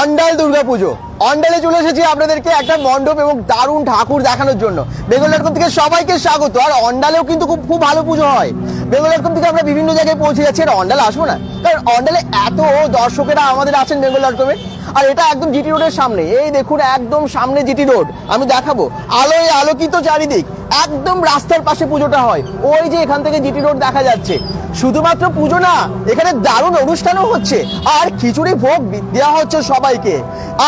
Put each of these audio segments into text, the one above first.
অন্ডাল দুর্গাপুজো অন্ডালে চলে এসেছি আপনাদেরকে একটা মণ্ডপ এবং দারুণ ঠাকুর দেখানোর জন্য। বেঙ্গল থেকে সবাইকে স্বাগত। আর অন্ডালেও কিন্তু খুব খুব ভালো পুজো হয়। বেঙ্গল থেকে আমরা বিভিন্ন জায়গায় পৌঁছে যাচ্ছি। আর অন্ডালে আসব না। কারণ অন্ডালে এত দর্শকেরা আমাদের আছেন বেঙ্গল ডট আর এটা একদম জিটি রোডের সামনে। এই দেখুন, একদম সামনে জিটি রোড। আমি দেখাবো। আলোয় আলোকিত চারিদিক। একদম রাস্তার পাশে পুজোটা হয়। ওই যে এখান থেকে জিটি রোড দেখা যাচ্ছে। শুধুমাত্র পুজো না, এখানে দারুণ অনুষ্ঠানও হচ্ছে। আর খিচুড়ি ভোগ দেওয়া হচ্ছে সবাইকে।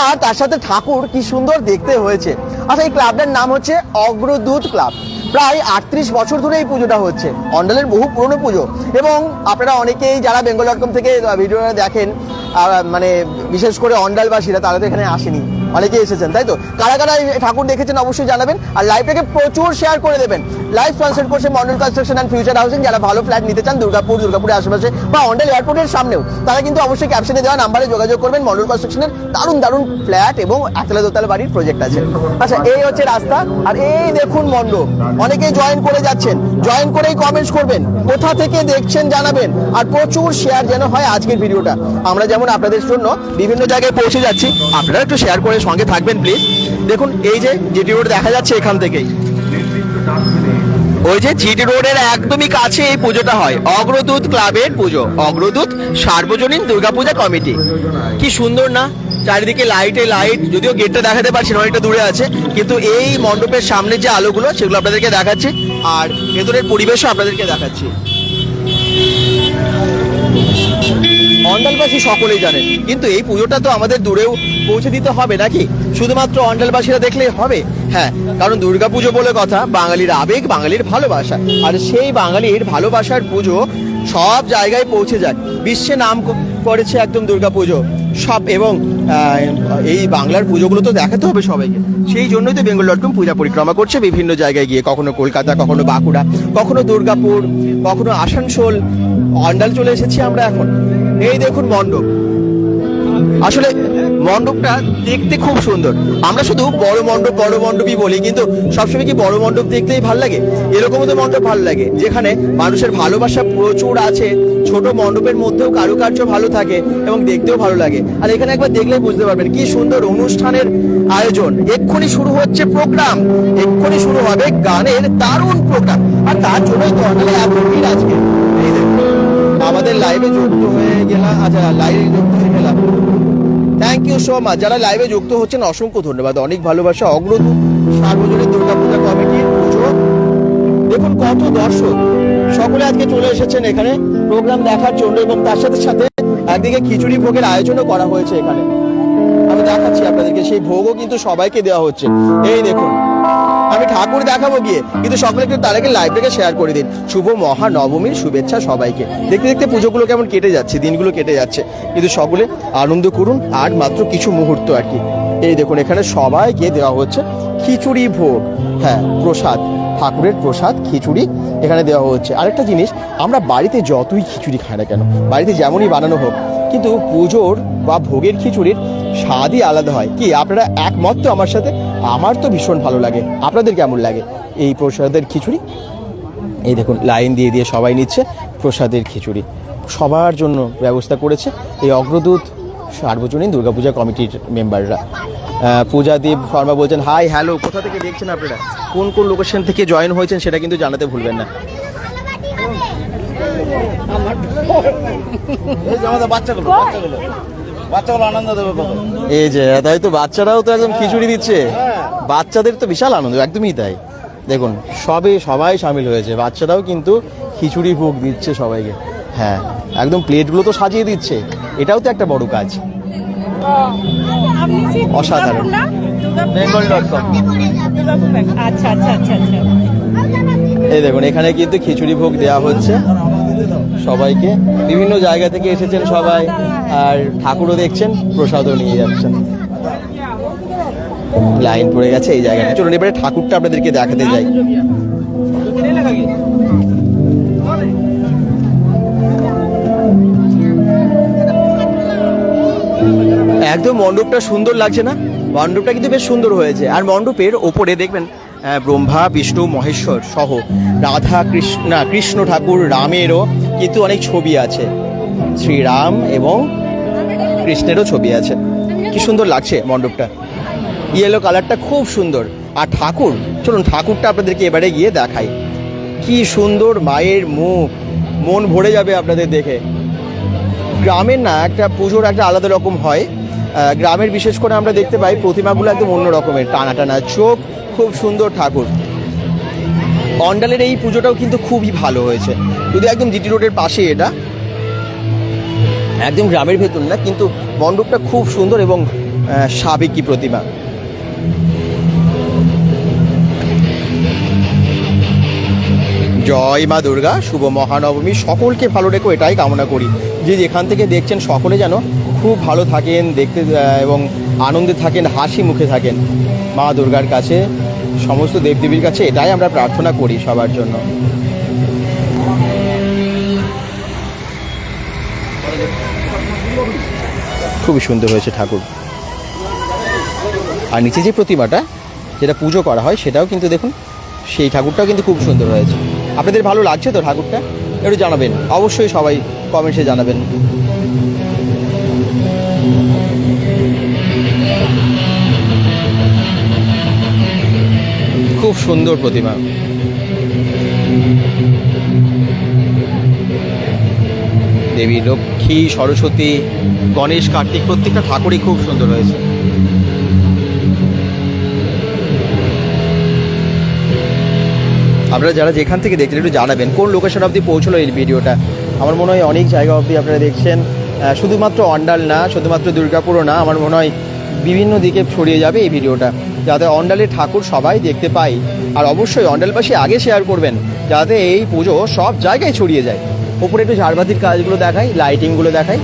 আর তার সাথে ঠাকুর কি সুন্দর দেখতে হয়েছে। আচ্ছা এই ক্লাবটার নাম হচ্ছে অগ্রদূত ক্লাব। প্রায় আটত্রিশ বছর ধরে এই পুজোটা হচ্ছে। অন্ডালের বহু পুরনো পুজো। এবং আপনারা অনেকেই যারা বেঙ্গল ডট কম থেকে ভিডিওটা দেখেন মানে বিশেষ করে অন্ডালবাসীরা, তারা তো এখানে আসেনি। অনেকেই এসেছেন, তাই তো? কারা কারা ঠাকুর দেখেছেন অবশ্যই জানাবেন। আর লাইভটাকে প্রচুর শেয়ার করে দেবেন। লাইভ কনসার্ট করছে model construction and future housing যারা ভালো ফ্ল্যাট নিতে চান, দুর্গাপুর, দুর্গাপুরের আশেপাশে বা অন্ডাল এয়ারপোর্টের সামনেও, তারা কিন্তু অবশ্যই ক্যাপশনে দেওয়া নাম্বারে যোগাযোগ করবেন। মডেল কনস্ট্রাকশনের দারুণ দারুণ ফ্ল্যাট এবং একতলা দোতলা বাড়ির প্রজেক্ট আছে। আচ্ছা এই হচ্ছে রাস্তা। আর এই দেখুন মণ্ডপ অনেকেই জয়েন করে যাচ্ছেন। জয়েন করেই কমেন্টস করবেন। কোথা থেকে দেখছেন জানাবেন। আর প্রচুর শেয়ার যেন হয় আজকের ভিডিওটা। আমরা যেমন আপনাদের জন্য বিভিন্ন জায়গায় পৌঁছে যাচ্ছি, আপনারা একটু শেয়ার করে সঙ্গে থাকবেন প্লিজ দেখুন, এই যে জিটি রোড দেখা যাচ্ছে এখান থেকেই। ওই যে জিটি রোডের একদমই কাছে এই পুজোটা হয়। অগ্রদূত ক্লাবের পুজো। অগ্রদূত সার্বজনীন দুর্গাপূজা কমিটি। কি সুন্দর না? চারিদিকে লাইটে লাইট যদিও গেটটা দেখাতে পারছি না, অনেকটা দূরে আছে, কিন্তু এই মণ্ডপের সামনে যে আলোগুলো, সেগুলো আপনাদেরকে দেখাচ্ছি, আর ভেতরের পরিবেশও আপনাদেরকে দেখাচ্ছি। অন্ডালবাসী সকলেই জানেন। কিন্তু এই পুজোটা তো আমাদের দূরেও পৌঁছে দিতে হবে নাকি? শুধুমাত্র অন্ডালবাসীরা দেখলেই হবে? হ্যাঁ কারণ দুর্গাপুজো বলে কথা, বাঙালির আবেগ, বাঙালির ভালোবাসা। আর সেই বাঙালির ভালোবাসার পুজো সব জায়গায় পৌঁছে যায়। বিশ্বে নাম করেছে একদম দুর্গাপুজো। সব এবং এই বাংলার পুজোগুলো তো দেখাতে হবে সবাইকে। সেই জন্যই তো বেঙ্গল ডট কম পূজা পরিক্রমা করছে বিভিন্ন জায়গায় গিয়ে। কখনো কলকাতা, কখনো বাঁকুড়া, কখনো দুর্গাপুর, কখনো আসানসোল। অন্ডাল চলে এসেছি আমরা এখন। এই দেখুন মণ্ডপ। আসলে মণ্ডপটা দেখতে খুব সুন্দর। আমরা শুধু বড় মণ্ডপ, বড় মণ্ডপই বলি, কিন্তু সবসময় কি বড় মণ্ডপ দেখতেই ভালো লাগে? এরকমও তো মণ্ডপ ভালো লাগে, যেখানে মানুষের ভালোবাসা প্রচুর আছে, ছোট মণ্ডপের মধ্যেও কারুকার্য ভালো থাকে এবং দেখতেও ভালো লাগে। আর এখানে একবার দেখলেই বুঝতে পারবেন কি সুন্দর অনুষ্ঠানের আয়োজন। এক্ষুনি শুরু হচ্ছে প্রোগ্রাম। এক্ষুনি শুরু হবে গানের দারুণ প্রোগ্রাম। আর তার জন্যই তো অনেক আজকে। এই দেখুন। আমাদের লাইভে যুক্ত হয়ে গেলাম আচ্ছা লাইভে যুক্ত হয়ে গেলাম থ্যাংক ইউ সো মাচ যারা লাইভে যুক্ত হচ্ছেন, অসংখ্য ধন্যবাদ। অনেক ভালোবাসা। অগ্রদূত সার্বজনীন দুর্গাপূজা কমিটির পুজো। দেখুন, কত দর্শক। সকলে আজকে চলে এসেছেন এখানে। প্রোগ্রাম দেখার জন্য এবং তার সাথে সাথে একদিকে খিচুড়ি ভোগের আয়োজনও করা হয়েছে এখানে। আমি দেখাচ্ছি আপনাদেরকে। সেই ভোগও কিন্তু সবাইকে দেওয়া হচ্ছে। এই দেখুন। আমি ঠাকুর দেখাবো গিয়ে। কিন্তু সকলে একটু তার আগে লাইভটাকে শেয়ার করে দিন। শুভ মহানবমীর শুভেচ্ছা সবাইকে। দেখতে দেখতে পুজোগুলো কেমন কেটে যাচ্ছে, দিনগুলো কেটে যাচ্ছে। কিন্তু সকলে আনন্দ করুন, আর মাত্র কিছু মুহূর্ত আর কি। এই দেখুন, এখানে সবাইকে দেওয়া হচ্ছে খিচুড়ি ভোগ। হ্যাঁ প্রসাদ, ঠাকুরের প্রসাদ, খিচুড়ি এখানে দেওয়া হচ্ছে। আরেকটা জিনিস, আমরা বাড়িতে যতই খিচুড়ি খাই না কেন, বাড়িতে যেমনই বানানো হোক, কিন্তু পুজোর বা ভোগের খিচুড়ির স্বাদই আলাদা হয়। কি, আপনারা একমত তো আমার সাথে? আমার তো ভীষণ ভালো লাগে। আপনাদের কেমন লাগে? এই প্রসাদের খিচুড়ি? এই দেখুন লাইন দিয়ে দিয়ে সবাই নিচ্ছে প্রসাদের খিচুড়ি। সবার জন্য ব্যবস্থা করেছে এই অগ্রদূত সার্বজনীন দুর্গাপূজা কমিটির মেম্বাররা। আহ, পূজা দেব শর্মা বলছেন হাই হ্যালো কোথা থেকে দেখছেন আপনারা? কোন কোন লোকেশন থেকে জয়েন হয়েছেন সেটা কিন্তু জানাতে ভুলবেন না। বাচ্চাগুলো বাচ্চাগুলো। বাচ্চাগুলো আনন্দ দেবে কত এই যে তাই তো বাচ্চারাও তো একদম খিচুড়ি দিচ্ছে। বাচ্চাদের তো বিশাল আনন্দ একদমই তাই। দেখুন সবে সবাই সামিল হয়েছে বাচ্চারাও কিন্তু খিচুড়ি ভোগ দিচ্ছে সবাইকে। হ্যাঁ একদম প্লেটগুলো তো সাজিয়ে দিচ্ছে। এটাও তো একটা বড় কাজ। অসাধারণ। বেঙ্গল ডট কম আচ্ছা আচ্ছা আচ্ছা আচ্ছা। এই দেখুন এখানে কিন্তু খিচুড়ি ভোগ দেওয়া হচ্ছে। সবাইকে। বিভিন্ন জায়গা থেকে এসেছেন সবাই, আর ঠাকুরও দেখছেন, প্রসাদও নিয়ে যাচ্ছেন। লাইন পড়ে গেছে এই জায়গাটা। চলুন, এবারে ঠাকুরটা আপনাদেরকে দেখাতে যাই। একদম মণ্ডপটা সুন্দর লাগছে না? মণ্ডপটা কিন্তু বেশ সুন্দর হয়েছে। আর মণ্ডপের ওপরে দেখবেন ব্রহ্মা, বিষ্ণু, মহেশ্বর সহ রাধা কৃষ্ণ কৃষ্ণ ঠাকুর, রামেরও কিন্তু অনেক ছবি আছে। শ্রীরাম এবং কৃষ্ণেরও ছবি আছে। কি সুন্দর লাগছে মণ্ডপটা। ইয়েলো কালারটা খুব সুন্দর। আর ঠাকুর, চলুন ঠাকুরটা আপনাদেরকে এবারে গিয়ে দেখাই। কি সুন্দর মায়ের মুখ। মন ভরে যাবে আপনাদের দেখে। গ্রামের না, একটা পুজোর একটা আলাদা রকম হয়। গ্রামের বিশেষ করে আমরা দেখতে পাই প্রতিমাগুলো একদম অন্য রকমের। টানা টানা চোখ খুব সুন্দর ঠাকুর। অন্ডালের এই পুজোটাও কিন্তু খুবই ভালো হয়েছে। যদি একদম জিটি রোডের পাশে এটা। একদম গ্রামের ভেতর না, কিন্তু মণ্ডপটা খুব সুন্দর এবং সাবেকি প্রতিমা। জয় মা দুর্গা, শুভ মহানবমী, সকলকে ভালো রেখো, এটাই কামনা করি। যে যেখান থেকে দেখছেন, সকলে যেন খুব ভালো থাকেন, দেখতে এবং আনন্দে থাকেন, হাসি মুখে থাকেন। মা দুর্গার কাছে সমস্ত দেবদেবীর কাছে এটাই আমরা প্রার্থনা করি সবার জন্য। খুবই সুন্দর হয়েছে ঠাকুর। আর নিচে যে প্রতিমাটা, যেটা পুজো করা হয়, সেটাও কিন্তু দেখুন, সেই ঠাকুরটাও কিন্তু খুব সুন্দর হয়েছে। আপনাদের ভালো লাগছে তো ঠাকুরটা? একটু জানাবেন। অবশ্যই সবাই কমেন্টসে জানাবেন। খুব সুন্দর প্রতিমা। দেবী, লক্ষ্মী, সরস্বতী, গণেশ, কার্তিক, প্রত্যেকটা ঠাকুরই খুব সুন্দর হয়েছে। আপনারা যারা যেখান থেকে দেখছেন, একটু জানাবেন, কোন লোকেশন অবধি পৌঁছলো এই ভিডিওটা? আমার মনে হয় অনেক জায়গা অবধি আপনারা দেখছেন। শুধুমাত্র অন্ডাল না, শুধুমাত্র দুর্গাপুরও না, আমার মনে হয় বিভিন্ন দিকে ছড়িয়ে যাবে এই ভিডিওটা। যাতে অন্ডালের ঠাকুর সবাই দেখতে পাই আর অবশ্যই অন্ডালবাসী আগে শেয়ার করবেন, যাতে এই পুজো সব জায়গায় ছড়িয়ে যায়। ওপরে একটু ঝাড়বাতির কাজগুলো দেখাই লাইটিংগুলো দেখাই।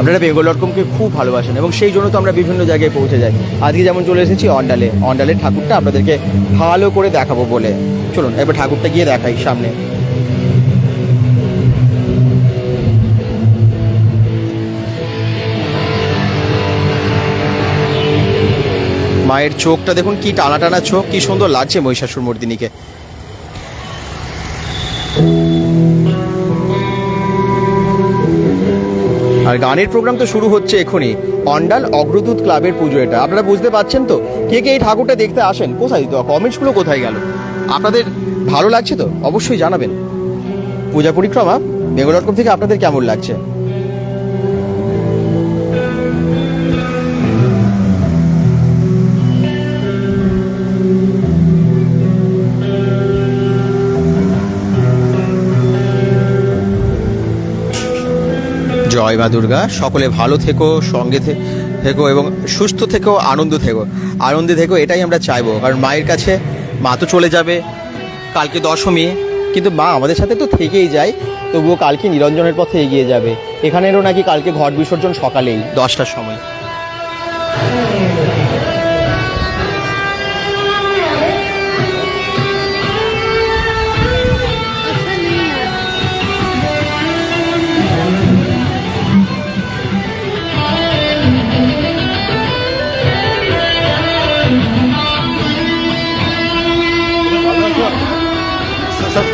আপনারা বেঙ্গল ডট কমকে খুব ভালোবাসেন এবং সেই জন্য তো আমরা বিভিন্ন জায়গায় পৌঁছে যাই। আজকে যেমন চলে এসেছি অন্ডালে। অন্ডালের ঠাকুরটা আপনাদেরকে ভালো করে দেখাবো বলে। চলুন, এবার ঠাকুরটা গিয়ে দেখাই সামনে। মায়ের চোখটা দেখুন, কি টানা টানা চোখ, কি সুন্দর লাগছে মহিষাসুর মর্দিনীকে। আর গানের প্রোগ্রাম তো শুরু হচ্ছে এখনই। অন্ডাল অগ্রদূত ক্লাবের পুজো এটা। আপনারা বুঝতে পারছেন তো? কে কে এই ঠাকুরটা দেখতে আসেন? কোথায়? তো কমেন্টসগুলো কোথায় গেল? আপনাদের ভালো লাগছে তো? অবশ্যই জানাবেন। পূজা পরিক্রমা, বেঙ্গল ডট কম থেকে আপনাদের কেমন লাগছে? জয় মা দুর্গা। সকলে ভালো থেকো, সঙ্গে থেকো এবং সুস্থ থেকো, আনন্দ থেকো। আনন্দে থেকো, এটাই আমরা চাইব। কারণ মায়ের কাছে মা তো চলে যাবে, কালকে দশমী। কিন্তু মা আমাদের সাথে তো থেকেই যায়, তবুও কালকে নিরঞ্জনের পথে এগিয়ে যাবে। এখানেরও নাকি কালকে ঘট বিসর্জন সকালেই, দশটার সময়।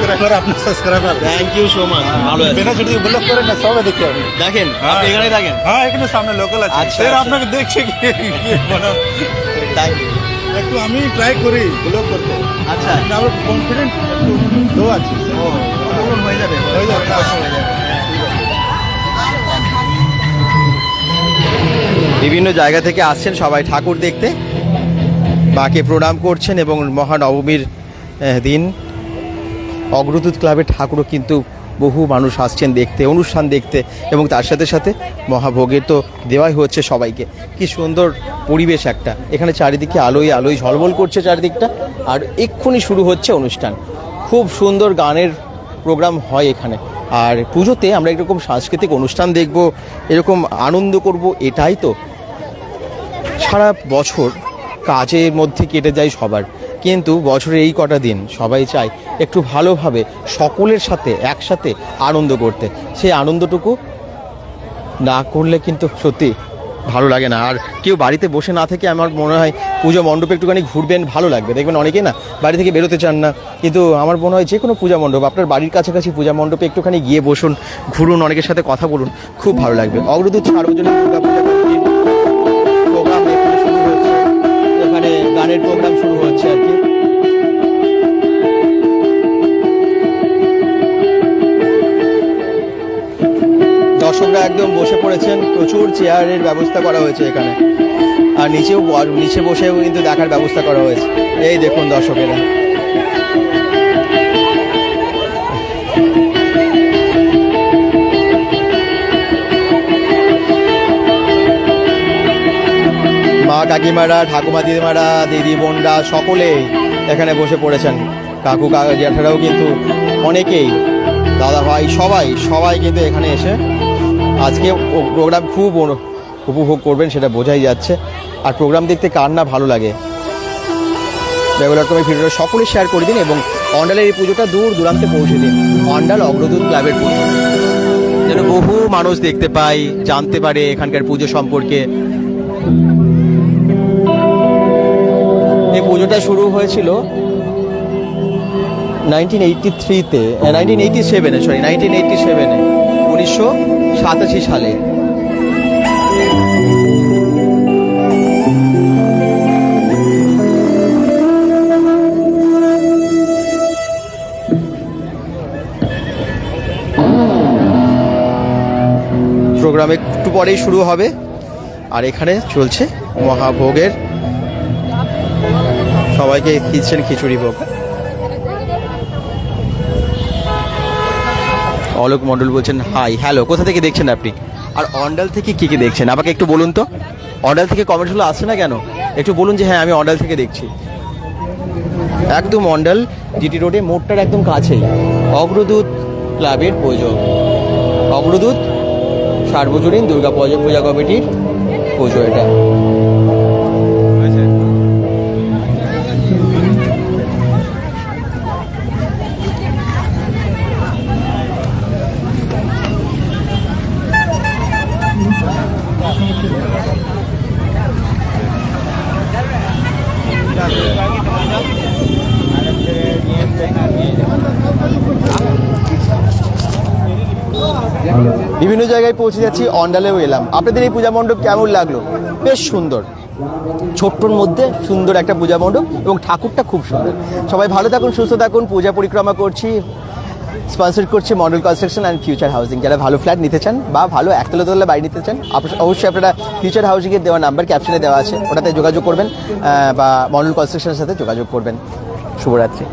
সাবস্ক্রাইবার আপনার subscriber thank you so much ভালো বেনা যদি ব্লক করে না সবাই দেখতে হবে দেখেন আপনি এখানে থাকেন। হ্যাঁ এখানে সামনে লোকাল আছে। আচ্ছা, আচ্ছা। আপনাকে দেখছে কি কি থ্যাংক ইউ একটু আমি ট্রাই করি। করতে। আচ্ছা। কিন্তু আমার কনফিডেন্ট একটু লো আছে। ও হয়ে যাবে। হয়ে যাবে। হয়ে যাবে। বিভিন্ন জায়গা থেকে আসছেন সবাই ঠাকুর দেখতে। মাকে প্রণাম করছেন এবং মহানবমীর দিন। অগ্রদূত ক্লাবের ঠাকুরও কিন্তু বহু মানুষ আসছেন দেখতে, অনুষ্ঠান দেখতে এবং তার সাথে সাথে মহাভোগের তো দেওয়াই হচ্ছে সবাইকে। কি সুন্দর পরিবেশ একটা। এখানে চারিদিকে আলোয় আলোয় ঝলমল করছে চারিদিকটা আর এক্ষুনি শুরু হচ্ছে অনুষ্ঠান। খুব সুন্দর গানের প্রোগ্রাম হয় এখানে। আর পুজোতে আমরা এরকম সাংস্কৃতিক অনুষ্ঠান দেখব, এরকম আনন্দ করব, এটাই তো। সারা বছর কাজের মধ্যে কেটে যায় সবার। কিন্তু বছরের এই কটা দিন সবাই চায় একটু ভালোভাবে সকলের সাথে, একসাথে আনন্দ করতে। সেই আনন্দটুকু না করলে কিন্তু সত্যি ভালো লাগে না। আর কেউ বাড়িতে বসে না থেকে আমার মনে হয় পুজো মণ্ডপে একটুখানি ঘুরবেন, ভালো লাগবে। দেখবেন অনেকে না বাড়ি থেকে বেরোতে চান না। কিন্তু আমার মনে হয় যে কোনো পূজা মণ্ডপ, আপনার বাড়ির কাছাকাছি পূজা মণ্ডপে একটুখানি গিয়ে বসুন, ঘুরুন, অনেকের সাথে কথা বলুন, খুব ভালো লাগবে। অগ্রদূত সার্বজনীন দুর্গা পূজা গানের প্রোগ্রাম শুরু হচ্ছে আর কি। দর্শকরা একদম বসে পড়েছেন, প্রচুর চেয়ারের ব্যবস্থা করা হয়েছে এখানে। আর নিচেও নিচে বসেও কিন্তু দেখার ব্যবস্থা করা হয়েছে। এই দেখুন দর্শকেরা। মা কাকিমারা, ঠাকুমা, দিদিমারা, দিদি, বোনরা সকলেই এখানে বসে পড়েছেন। কাকু কাকা জ্যাঠারাও কিন্তু অনেকেই, দাদা ভাই সবাই সবাই কিন্তু এখানে এসে আজকে প্রোগ্রাম খুব উপভোগ করবেন, সেটা বোঝাই যাচ্ছে। আর প্রোগ্রাম দেখতে কার না ভালো লাগে। বেগুলার তুমি ভিডিওটা সকলে শেয়ার করে দিন এবং অন্ডালের এই পুজোটা দূর দূরান্তে পৌঁছে দিন। অন্ডাল অগ্রদূত ক্লাবের পুজো। যেন বহু মানুষ দেখতে পায়, জানতে পারে এখানকার পুজো সম্পর্কে। পুজোটা শুরু হয়েছিল নাইনটিন এইটটি থ্রিতে নাইনটিন এইটটি সেভেনে সরি নাইনটিন এইটটি সেভেনে উনিশশো সাতাশি সালে। প্রোগ্রাম একটু পরেই শুরু হবে। আর এখানে চলছে মহাভোগের সবাইকে দিচ্ছেন খিচুড়ি ভোগ। অলোক মণ্ডল বলছেন হাই হ্যালো কোথা থেকে দেখছেন আপনি? আর অন্ডাল থেকে কি কি দেখছেন? আমাকে একটু বলুন তো। অন্ডাল থেকে কমেন্টগুলো আসছে না কেন? একটু বলুন যে হ্যাঁ আমি অন্ডাল থেকে দেখছি। একদম অন্ডাল জিটি রোডে মোড়টার একদম কাছেই। অগ্রদূত ক্লাবের পুজো অগ্রদূত সার্বজনীন দুর্গা পূজা কমিটির পুজো এটা। জায়গায় পৌঁছে যাচ্ছি, অন্ডালেও এলাম। আপনাদের এই পূজা মণ্ডপ কেমন লাগল? বেশ সুন্দর। ছোট্টর মধ্যে সুন্দর একটা পূজা মণ্ডপ এবং ঠাকুরটা খুব সুন্দর। সবাই ভালো থাকুন, সুস্থ থাকুন। পূজা পরিক্রমা করছি স্পন্সর করছে model construction and future housing যারা ভালো ফ্ল্যাট নিতে চান বা ভালো একতলা দোতলা বাড়ি নিতে চান অবশ্যই আপনারা ফিউচার হাউসিংয়ের দেওয়া নাম্বার ক্যাপশনে দেওয়া আছে। ওটাতে যোগাযোগ করবেন বা মডেল কনস্ট্রাকশনের সাথে যোগাযোগ করবেন। শুভরাত্রি।